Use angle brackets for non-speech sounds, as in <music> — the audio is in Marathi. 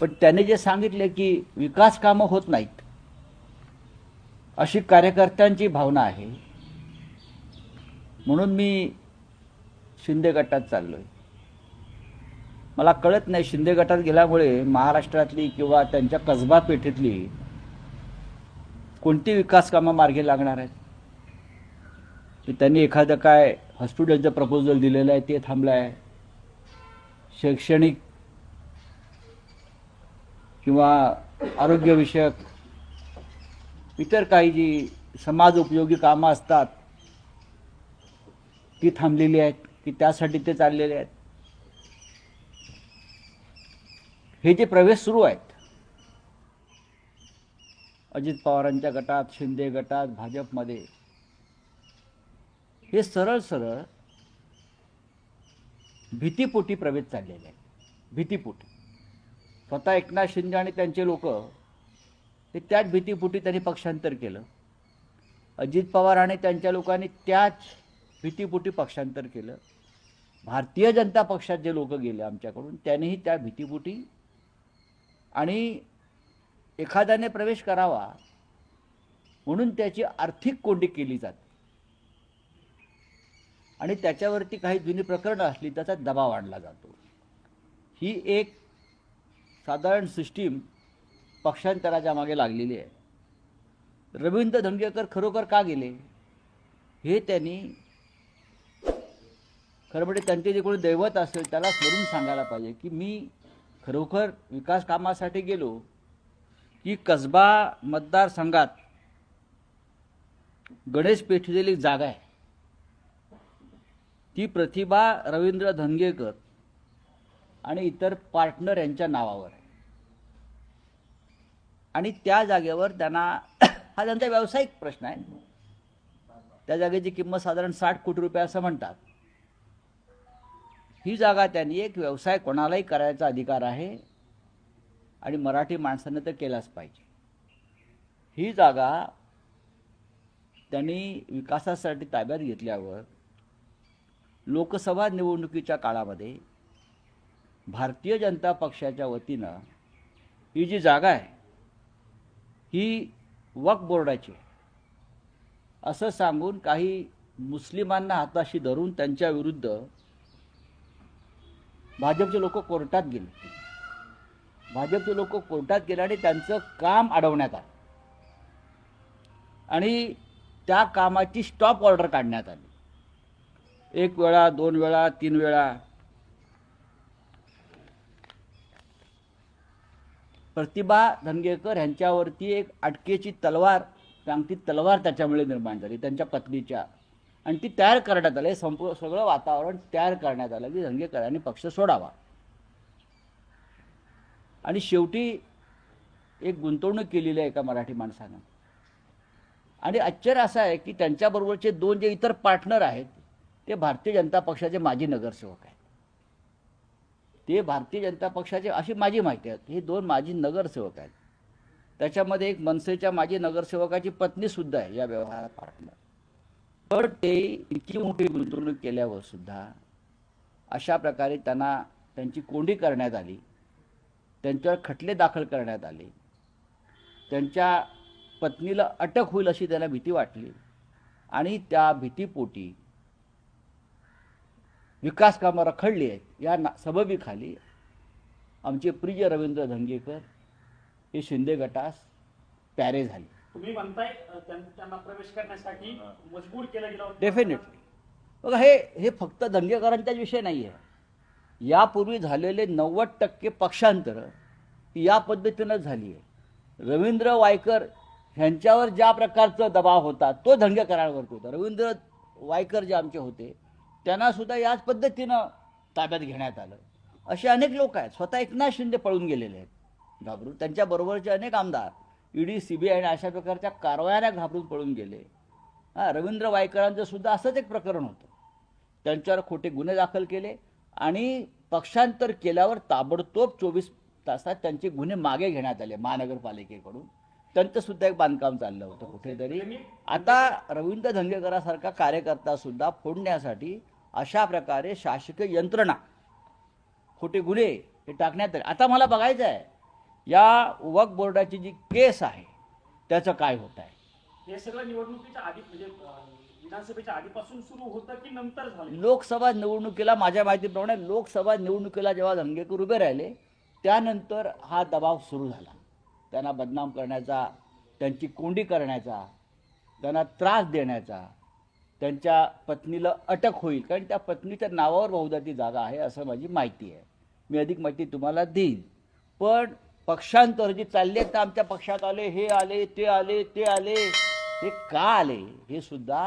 पण त्याने जे सांगितले की विकास कामं होत नाहीत अशी कार्यकर्त्यांची भावना आहे. म्हणून मी शिंदे गटात चाललो आहे मला कळत नाही शिंदे गटात गेल्यामुळे महाराष्ट्रातली किंवा त्यांच्या कसबा पेठेतली कोणती विकास कामं मार्गी लागणार आहेत? की त्यांनी एखादं काय हॉस्पिटलचं प्रपोजल दिलेलं आहे ते थांबलं आहे शैक्षणिक किंवा आरोग्यविषयक इतर काही जी समाज उपयोगी कामं असतात ती थांबलेली आहेत की त्यासाठी ते चाललेले आहेत. हे जे प्रवेश सुरू आहेत अजित पवारांच्या गटात शिंदे गटात भाजपमध्ये हे सरळ सरळ भीतीपोटी प्रवेश चाललेले आहेत. भीतीपोटी. स्वतः एकनाथ शिंदे आणि त्यांचे लोक हे त्याच भीतीपुटी त्यांनी पक्षांतर केलं. अजित पवार आणि त्यांच्या लोकांनी त्याच भीतीपुटी पक्षांतर केलं. भारतीय जनता पक्षात जे लोक गेले आमच्याकडून त्यांनीही त्या भीतीपुटी आणि एखाद्याने प्रवेश करावा म्हणून त्याची आर्थिक कोंडी केली जाते. आणि त्याच्यावरती काही जुनी प्रकरणं असली त्याचा दबाव आणला जातो. ही एक साधारण सिस्टीम पक्षांतराच्या मागे लागलेली आहे. रवींद्र धंगेकर खरोखर का गेले? हे त्यांनी खरं म्हणजे त्यांचे जे कोणी दैवत असेल त्याला स्मरून सांगायला पाहिजे की मी खरोखर विकास कामासाठी गेलो की कसबा मतदारसंघात गणेश पेठेतील एक जागा आहे. ती प्रतिभा रवींद्र धनगेकर आणि इतर पार्टनर यांच्या नावावर आहे. आणि त्या जागेवर त्यांना <coughs> हा त्यांचा व्यावसायिक प्रश्न आहे. त्या जागेची किंमत साधारण साठ कोटी रुपये असं म्हणतात. ही जागा त्यांनी एक व्यवसाय कोणालाही करायचा अधिकार आहे आणि मराठी माणसानं तर केलाच पाहिजे. ही जागा त्यांनी विकासासाठी ताब्यात घेतल्यावर लोकसभा निवडणुकीच्या काळामध्ये भारतीय जनता पक्षाच्या वतीनं ही जी जागा आहे ही वक्फ बोर्डाची असं सांगून काही मुस्लिमांना हाताशी धरून त्यांच्या विरुद्ध भाजपचे लोक कोर्टात गेले. भाजपचे लोक कोर्टात गेले आणि त्यांचं काम अडवण्यात आलं. आणि त्या कामाची स्टॉप ऑर्डर काढण्यात आली. एक वेळा दोन वेळा तीन वेळा प्रतिभा धनगेकर ह्यांच्यावरती एक अटकेची तलवार सांगती तलवार त्याच्यामुळे निर्माण झाली त्यांच्या पत्नीच्या. आणि ती तयार करण्यात आली संपूर्ण सगळं वातावरण तयार करण्यात आलं की धनगेकरांनी पक्ष सोडावा. आणि शेवटी एक गुंतवणूक केलेली आहे एका मराठी माणसानं. आणि आश्चर्य असं आहे की त्यांच्याबरोबरचे दोन जे इतर पार्टनर आहेत ते भारतीय जनता पक्षाचे माजी नगरसेवक आहेत. ते भारतीय जनता पक्षाचे अशी माझी माहिती आहे. हे दोन माजी नगरसेवक आहेत. त्याच्यामध्ये एक मनसेच्या माजी नगरसेवकाची पत्नीसुद्धा आहे या व्यवहारात पार्टनर पण ते इतकी मोठी गुंतवणूक केल्यावर सुद्धा अशा प्रकारे त्यांना त्यांची कोंडी करण्यात आली. त्यांच्यावर खटले दाखल करण्यात आले. त्यांच्या पत्नीला अटक होईल अशी त्याला भीती वाटली. आणि त्या भीतीपोटी विकास कामं रखडली आहेत. या ना सबबीखाली आमचे प्रिय रवींद्र धंगेकर हे शिंदे गटास प्यारे झाले. तुम्ही म्हणताय त्यांना प्रवेश करण्यासाठी मजबूर केलं गेलं होतं. डेफिनेटली बघा हे हे फक्त दंगेकरांचाच विषय नाही आहे यापूर्वी झालेले नव्वद टक्के पक्षांतर या पद्धतीनं झाली आहे रवींद्र वायकर ह्यांच्यावर ज्या प्रकारचा दबाव होता तो दंगेकरांवरती होता. रवींद्र वायकर जे आमचे होते त्यांना सुद्धा याच पद्धतीनं ताब्यात घेण्यात आलं. असे अनेक लोक आहेत. स्वतः एकनाथ शिंदे पळून गेलेले आहेत. घाबरून त्यांच्याबरोबरचे अनेक आमदार ईडी सीबीआय आणि अशा प्रकारच्या कारवाया घाबरून पळून गेले. हां रवींद्र वायकरांचं सुद्धा असंच एक प्रकरण होतं. त्यांच्यावर खोटे गुन्हे दाखल केले आणि पक्षांतर केल्यावर ताबडतोब चोवीस तासात त्यांचे गुन्हे मागे घेण्यात आले महानगरपालिकेकडून. त्यांचं सुद्धा एक बांधकाम चाललं होतं कुठेतरी. आता रवींद्र धंगेकरासारखा कार्यकर्ता सुद्धा फोडण्यासाठी अशा प्रकारे शासकीय यंत्रणा खोटे गुन्हे हे टाकण्यात आले. आता मला बघायचं आहे या वक बोर्डाची जी केस आहे त्याचं काय होत आहे? हे सगळं निवडणुकीच्या आधी म्हणजे विधानसभेच्या आधीपासून सुरू होतं की नंतर झालं? लोकसभा निवडणुकीला माझ्या माहितीप्रमाणे लोकसभा निवडणुकीला जेव्हा धंगेकर उभे राहिले त्यानंतर हा दबाव सुरू झाला. त्यांना बदनाम करण्याचा त्यांची कोंडी करण्याचा त्यांना त्रास देण्याचा त्यांच्या पत्नीला अटक होईल. कारण त्या पत्नीच्या नावावर बहुधा ती जागा आहे असं माझी माहिती आहे. मी अधिक माहिती तुम्हाला देईन. पण पक्षांतर जे चालले आहेत ना आमच्या पक्षात आले हे आले ते आले ते आले हे का आले? हे सुद्धा